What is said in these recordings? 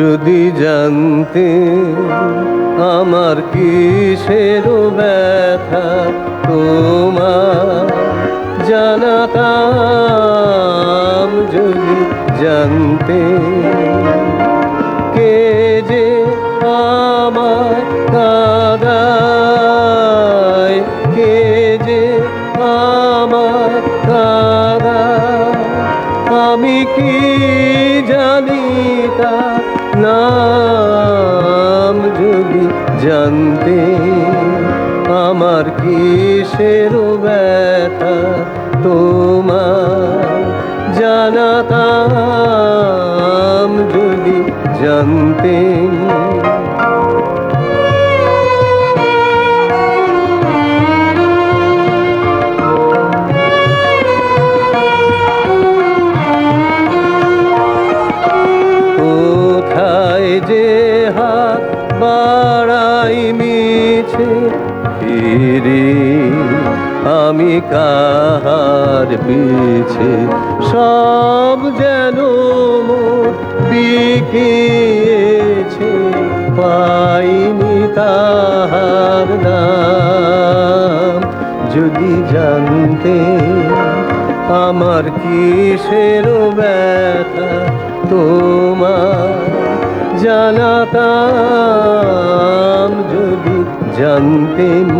যদি জানতে আমার কিসের ব্যথা তোমার জানাতাম যদি জানতে কে যে আমার কাদায়, কে যে আমার কাদায়, আমি কি নাম যদি জানতে আমার কিসের ব্যথা তোমার? জানাতাম যদি জানতে বাড়াই মিছে, ফিরে আমি কাহার পিছে। সব যেন বিকিয়েছে পাইনি তাহার নাম। যদি জানতে আমার কিসের ব্যথা, তোমার জানাতাম যদি জানতেন।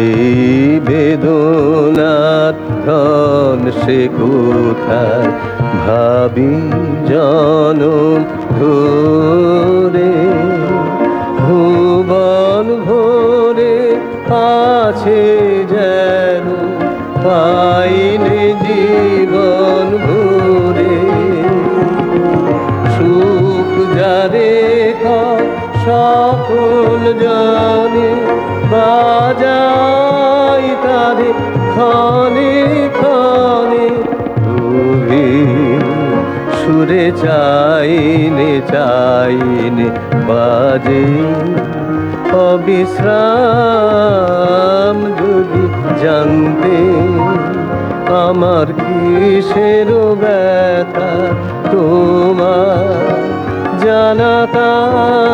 এই সে কোথায়? ভাবি জনম আছে যেন পাইনে জীবন ভরে। সুখ যারে সকল জানে বাজাই তারে ক্ষণে ক্ষণে। গভীর সুরে চাইনে চাইনে বাজে অবিশ্রাম যদি জানতে আমার কিসের ব্যথা তোমার জানাতাম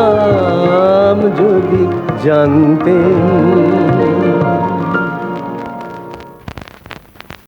যদি জানতে